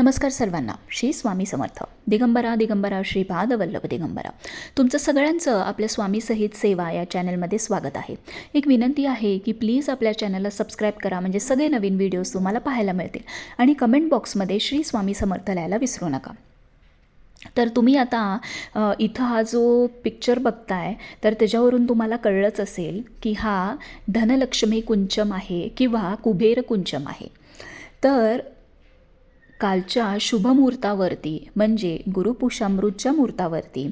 नमस्कार सर्वांना. श्री स्वामी समर्थ. दिगंबरा दिगंबरा श्रीपाद वल्लभ दिगंबरा. तुमचं सगळ्यांचं आपल्या स्वामीसहित सेवा या चॅनलमध्ये स्वागत आहे. एक विनंती आहे की प्लीज आपल्या चॅनलला सबस्क्राईब करा म्हणजे सगळे नवीन व्हिडिओज तुम्हाला पाहायला मिळतील. आणि कमेंट बॉक्समध्ये श्री स्वामी समर्थ लिहायला विसरू नका. तर तुम्ही आता इथं हा जो पिक्चर बघताय तर त्याच्यावरून तुम्हाला कळलंच असेल की हा धनलक्ष्मी कुंचम आहे किंवा कुबेर कुंचम आहे. तर कालच्या शुभमुहूर्तावरती म्हणजे गुरुपुषामृतच्या मुहूर्तावरती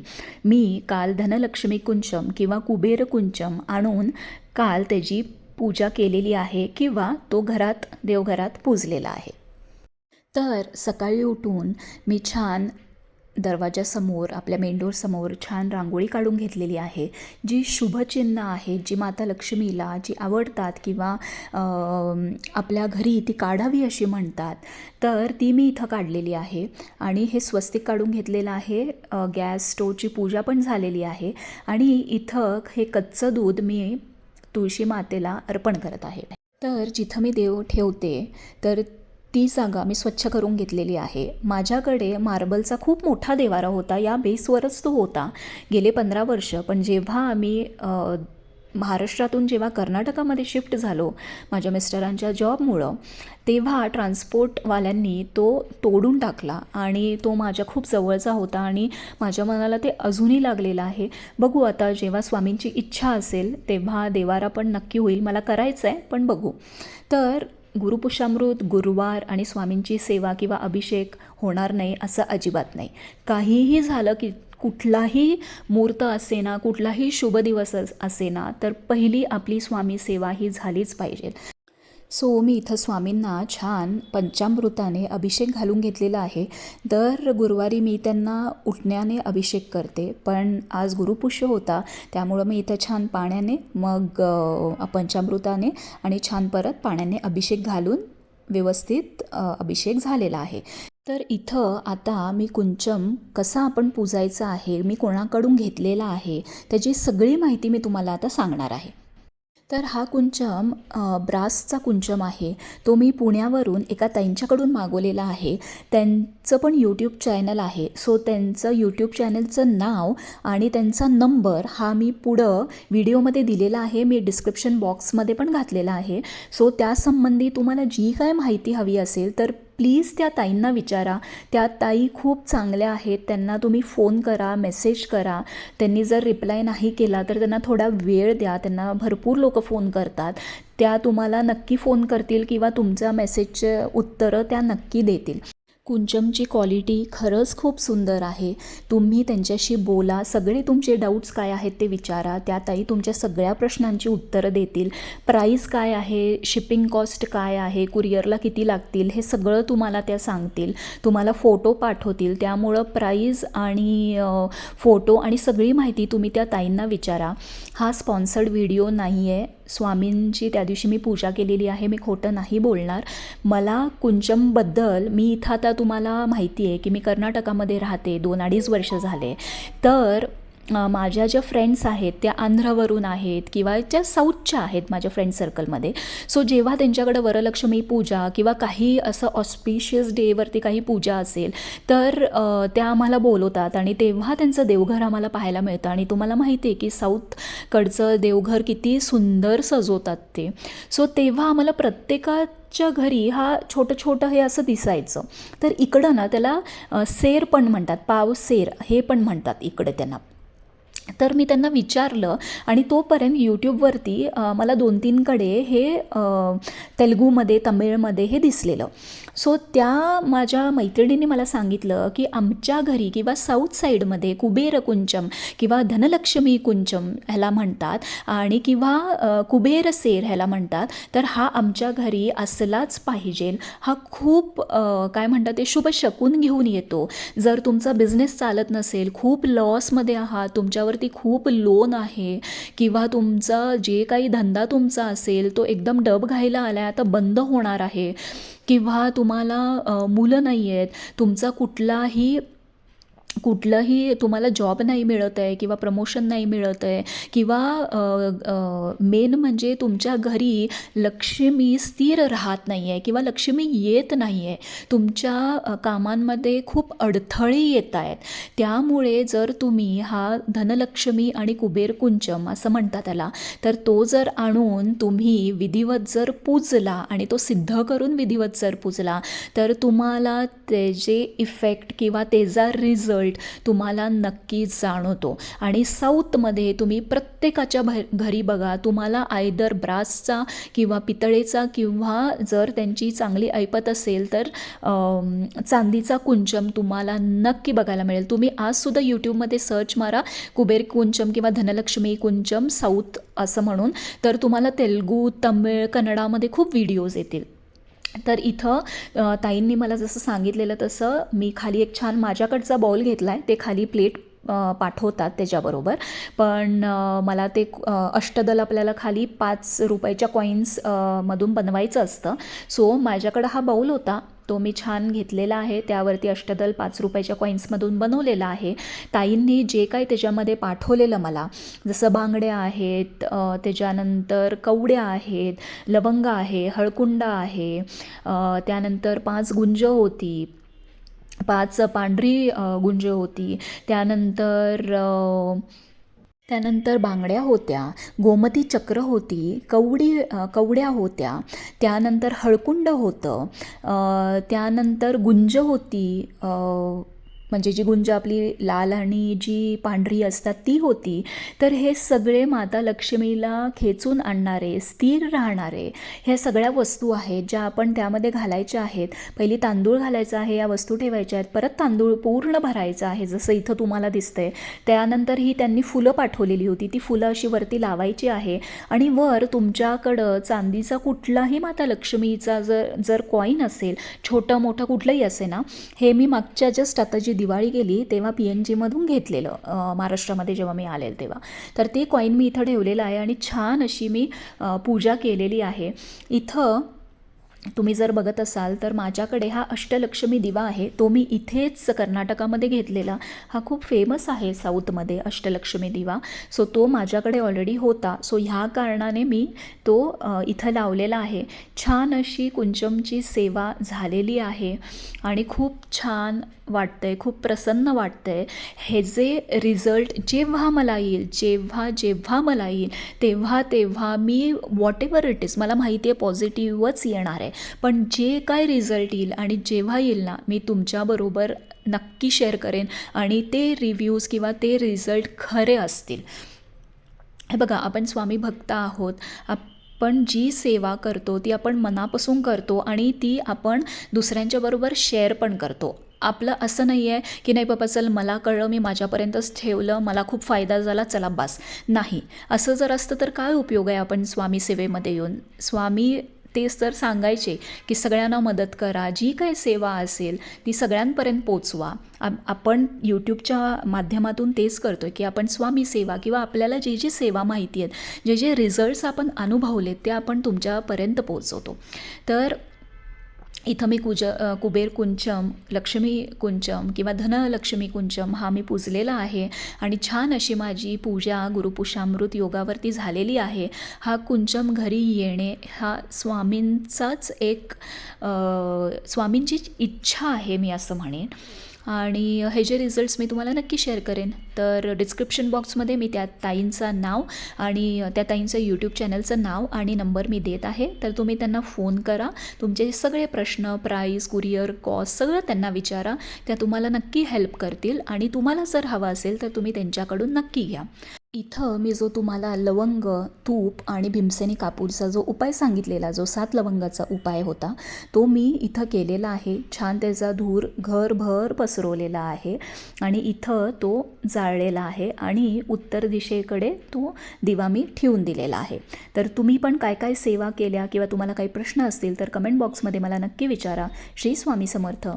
मी काल धनलक्ष्मी कुंचम किंवा कुबेर कुंचम आणून काल त्याची पूजा केलेली आहे किंवा तो घरात देवघरात पूजलेला आहे. तर सकाळी उठून मी छान दरवाजासमोर आपल्या मेंढोरसमोर छान रांगोळी काढून घेतलेली आहे जी शुभचिन्ह आहेत जी माता लक्ष्मीला जी आवडतात किंवा आपल्या घरी ती काढावी अशी म्हणतात. तर ती मी इथं काढलेली आहे आणि हे स्वस्तिक काढून घेतलेलं आहे. गॅस स्टोवची पूजा पण झालेली आहे आणि इथं हे कच्चं दूध मी तुळशी मातेला अर्पण करत आहे. तर जिथं मी देव ठेवते तर ती जागा मी स्वच्छ करून घेतलेली आहे. माझ्याकडे मार्बलचा खूप मोठा देवारा होता या बेसवरच तो होता. गेले पंधरा वर्ष पण जेव्हा आम्ही महाराष्ट्रातून जेव्हा कर्नाटकामध्ये शिफ्ट झालो माझ्या मिस्टरांच्या जॉबमुळं तेव्हा ट्रान्सपोर्टवाल्यांनी तो तोडून टाकला आणि तो माझ्या खूप जवळचा होता आणि माझ्या मनाला ते अजूनही लागलेलं आहे. बघू आता जेव्हा स्वामींची इच्छा असेल तेव्हा देवारा पण नक्की होईल मला करायचं आहे पण बघू. तर गुरुपुषामृत गुरुवार आणि स्वामींची सेवा किंवा अभिषेक होणार नाही असं अजिबात नाही. काहीही झालं की कुठलाही मूर्त असेना कुठलाही शुभ दिवस असेना तर पहिली आपली स्वामी सेवा ही झालीच पाहिजे. सो मी इथं स्वामींना छान पंचामृताने अभिषेक घालून घेतलेला आहे. दर गुरुवारी मी त्यांना उठण्याने अभिषेक करते पण आज गुरुपुष्य होता त्यामुळं मी इथं छान पाण्याने मग पंचामृताने आणि छान परत पाण्याने अभिषेक घालून व्यवस्थित अभिषेक झालेला आहे. तर इथं आता मी कुंचम कसा आपण पूजायचा आहे मी कोणाकडून घेतलेला आहे त्याची सगळी माहिती मी तुम्हाला आता सांगणार आहे. तर हा कुंचम ब्रासचा कुंचम आहे. तो मी पुण्यावरून एका त्यांच्याकडून मागवलेला आहे. त्यांचं पण यूट्यूब चॅनल आहे. सो त्यांचं यूट्यूब चॅनलचं नाव आणि त्यांचा नंबर हा मी पुढं व्हिडिओमध्ये दिलेला आहे. मी डिस्क्रिप्शन बॉक्समध्ये पण घातलेला आहे. सो त्यासंबंधी तुम्हाला जी काय माहिती हवी असेल तर प्लीज त्या ताईंना विचारा. त्या ताई खूप चांगल्या आहेत. त्यांना तुम्ही फोन करा मेसेज करा. त्यांनी जर रिप्लाय नाही केला तर त्यांना थोडा वेळ द्या. त्यांना भरपूर लोक फोन करतात. त्या तुम्हाला नक्की फोन करतील किंवा तुमच्या मेसेजचे उत्तरं त्या नक्की देतील. कुंचमची क्वालिटी खरंच खूप सुंदर आहे. तुम्ही त्यांच्याशी बोला. सगळे तुमचे डाऊट्स काय आहेत ते विचारा. त्या ताई तुमच्या सगळ्या प्रश्नांची उत्तरं देतील. प्राईस काय आहे? शिपिंग कॉस्ट काय आहे? कुरिअरला किती लागतील? हे सगळं तुम्हाला त्या सांगतील. तुम्हाला फोटो पाठवतील. त्यामुळं प्राईज आणि फोटो आणि सगळी माहिती तुम्ही त्या ताईंना विचारा. हा स्पॉन्सर्ड व्हिडिओ नाही आहे स्वामींची त्या दिवशी मी पूजा केलेली आहे मी खोटं नाही बोलणार. मला कुंचमबद्दल मी इथं आता तुम्हाला माहिती आहे की मी कर्नाटकामध्ये राहते दोन अडीच वर्ष झाले. तर माझ्या ज्या फ्रेंड्स आहेत त्या आंध्रवरून आहेत किंवा ज्या साऊथच्या आहेत माझ्या फ्रेंड सर्कलमध्ये सो जेव्हा त्यांच्याकडं वरलक्ष्मी पूजा किंवा काही असं ऑस्पिशियस डेवरती काही पूजा असेल तर त्या आम्हाला बोलवतात आणि तेव्हा त्यांचं देवघर आम्हाला पाहायला मिळतं. आणि तुम्हाला माहिती आहे की साऊथ कडचं देवघर किती सुंदर सजवतात ते. सो तेव्हा आम्हाला प्रत्येकाच्या घरी हा छोटं छोटं हे असं दिसायचं. तर इकडं ना त्याला सेर पण म्हणतात पाव सेर हे पण म्हणतात इकडे त्यांना. तर मी त्यांना विचारलं आणि तोपर्यंत यूट्यूबवरती मला दोन तीनकडे हे तेलगूमध्ये तमिळमध्ये हे दिसलेलं. सो त्या माझ्या मैत्रिणीने मला सांगितलं की आमच्या घरी किंवा साऊथ साईडमध्ये कुबेर कुंचम किंवा धनलक्ष्मी कुंचम ह्याला म्हणतात आणि किंवा कुबेर सेर ह्याला म्हणतात तर हा आमच्या घरी असलाच पाहिजे. हा खूप काय म्हणतात ते शुभ शकून घेऊन येतो. जर तुमचा बिझनेस चालत नसेल खूप लॉसमध्ये आहात तुमच्यावर तुमच्यावरती खूप लोन आहे किंवा तुमचा जे काही धंदा तुमचा असेल तो एकदम डब घायला आला आहे आता बंद होणार आहे किंवा तुम्हाला मुलं नाही आहेत तुमचा कुठलाही कुठलंही तुम्हाला जॉब नाही मिळत आहे किंवा प्रमोशन नाही मिळत आहे किंवा मेन म्हणजे तुमच्या घरी लक्ष्मी स्थिर राहत नाही आहे किंवा लक्ष्मी येत नाही आहे तुमच्या कामांमध्ये खूप अडथळे येत आहेत. त्यामुळे जर तुम्ही हा धनलक्ष्मी आणि कुबेर कुंचम असं म्हणतात त्याला तर तो जर आणून तुम्ही विधिवत जर पूजला आणि तो सिद्ध करून विधिवत जर पूजला तर तुम्हाला त्याचे इफेक्ट किंवा त्याचा रिझल्ट तुम्हाला नक्की जाणवतो. आणि साऊथमध्ये तुम्ही प्रत्येकाच्या भर घरी बघा तुम्हाला आयदर ब्रासचा किंवा पितळेचा किंवा जर त्यांची चांगली ऐपत असेल तर चांदीचा कुंचम तुम्हाला नक्की बघायला मिळेल. तुम्ही आजसुद्धा यूट्यूबमध्ये सर्च मारा कुबेर कुंचम किंवा धनलक्ष्मी कुंचम साऊथ असं म्हणून. तर तुम्हाला तेलगू तमिळ कन्नडामध्ये खूप व्हिडिओज येतील. तर इथं ताईंनी मला जसं सांगितलेलं तसं मी खाली एक छान माझ्याकडचा बॉल घेतला आहे ते खाली प्लेट पाठवतात त्याच्याबरोबर. पण मला ते अष्टदल आपल्याला खाली पाच रुपयाच्या कॉईन्स मधून बनवायचं असतं. सो माझ्याकडं हा बाऊल होता. तो मी छान घेतलेला आहे. त्यावरती अष्टदल पाच रुपयाच्या कॉईन्समधून बनवलेला आहे. ताईंनी जे काही त्याच्यामध्ये पाठवलेलं मला जसं बांगड्या आहेत त्याच्यानंतर कवड्या आहेत लवंग आहे हळकुंड आहे त्यानंतर पाच गुंज होती पाच पांढरी गुंज होती त्यानंतर त्यानंतर बांगड्या होत्या गोमती चक्र होती कवडी कवड्या होत्या त्यानंतर हळकुंड होतं त्यानंतर गुंज होती म्हणजे जी गुंज आपली लाल आणि जी पांढरी असतात ती होती. तर हे सगळे माता लक्ष्मीला खेचून आणणारे स्थिर राहणारे ह्या सगळ्या वस्तू आहेत ज्या आपण त्यामध्ये घालायच्या आहेत. पहिली तांदूळ घालायचा आहे या वस्तू ठेवायच्या आहेत. परत तांदूळ पूर्ण भरायचं आहे जसं इथं तुम्हाला दिसतंय. त्यानंतर ही त्यांनी फुलं पाठवलेली होती. ती फुलं अशी वरती लावायची आहे. आणि वर तुमच्याकडं चांदीचा कुठलाही माता लक्ष्मीचा जर जर कॉईन असेल छोटं मोठं कुठलंही असे ना हे मी मागच्या जस्ट आता जी दिवाळी गेली तेव्हा पी एन जीमधून घेतलेलं महाराष्ट्रामध्ये जेव्हा मी आलेल तेव्हा. तर ते कॉईन मी इथं ठेवलेलं आहे आणि छान अशी मी पूजा केलेली आहे. इथं तुम्ही जर बघत असाल तर माझ्याकडे हा अष्टलक्ष्मी दिवा आहे. तो मी इथेच कर्नाटकामध्ये घेतलेला. हा खूप फेमस आहे साऊथमध्ये अष्टलक्ष्मी दिवा. सो तो माझ्याकडे ऑलरेडी होता. सो ह्या कारणाने मी तो इथं लावलेला आहे. छान अशी कुंचमची सेवा झालेली आहे आणि खूप छान वाटतंय खूप प्रसन्न वाटतंय. हे जे रिझल्ट जेव्हा मला येईल जेव्हा जेव्हा मला येईल तेव्हा तेव्हा मी वॉट एव्हर इट इज मला माहिती आहे पॉझिटिव्हच येणार आहे. पण जे काय रिझल्ट येईल आणि जेव्हा येईल ना मी तुमच्याबरोबर नक्की शेअर करेन आणि ते रिव्ह्यूज किंवा ते रिझल्ट खरे असतील. हे बघा आपण स्वामी भक्त आहोत. आपण जी सेवा करतो ती आपण मनापासून करतो आणि ती आपण दुसऱ्यांच्याबरोबर शेअर पण करतो. आपलं असं नाही आहे की नाही बाबा चल मला कळलं मी माझ्यापर्यंतच ठेवलं मला खूप फायदा झाला चला बास. नाही. असं जर असतं तर काय उपयोग आहे आपण स्वामी सेवेमध्ये येऊन? स्वामी तेच तर सांगायचे की सगळ्यांना मदत करा जी काही सेवा असेल ती सगळ्यांपर्यंत पोचवा. आपण यूट्यूबच्या माध्यमातून तेच करतो आहे की आपण स्वामी सेवा किंवा आपल्याला जे जी सेवा माहिती आहेत जे जे रिझल्ट्स आपण अनुभवलेत ते आपण तुमच्यापर्यंत पोचवतो. तर इथं मी कुज कुबेर कुंचम लक्ष्मी कुंचम किंवा धनलक्ष्मी कुंचम हा मी पूजलेला आहे. आणि छान अशी माझी पूजा गुरुपुषामृत योगावरती झालेली आहे. हा कुंचम घरी येणे हा स्वामींचाच एक स्वामींची इच्छा आहे मी असं म्हणेन. आणि हे जे रिझल्ट्स मी तुम्हाला नक्की शेअर करेन तर डिस्क्रिप्शन बॉक्समध्ये मी त्या ताईंचं नाव आणि त्या ताईंचं यूट्यूब चॅनलचं नाव आणि नंबर मी देत आहे. तर तुम्ही त्यांना फोन करा. तुमचे सगळे प्रश्न प्राईस कुरिअर कॉस्ट सगळं त्यांना विचारा. त्या तुम्हाला नक्की हेल्प करतील आणि तुम्हाला जर हवं असेल तर तुम्ही त्यांच्याकडून नक्की घ्या. इथं मी जो तुम्हाला लवंग तूप आणि भीमसेनी कापूरचा जो उपाय सांगितलेला जो सात लवंगाचा उपाय होता तो मी इथं केलेला आहे. छान त्याचा धूर घरभर पसरवलेला आहे आणि इथं तो जाळलेला आहे आणि उत्तर दिशेकडे तो दिवा मी ठेवून दिलेला आहे. तर तुम्ही पण काय काय सेवा केल्या किंवा तुम्हाला काही प्रश्न असतील तर कमेंट बॉक्समध्ये मला नक्की विचारा. श्री स्वामी समर्थ.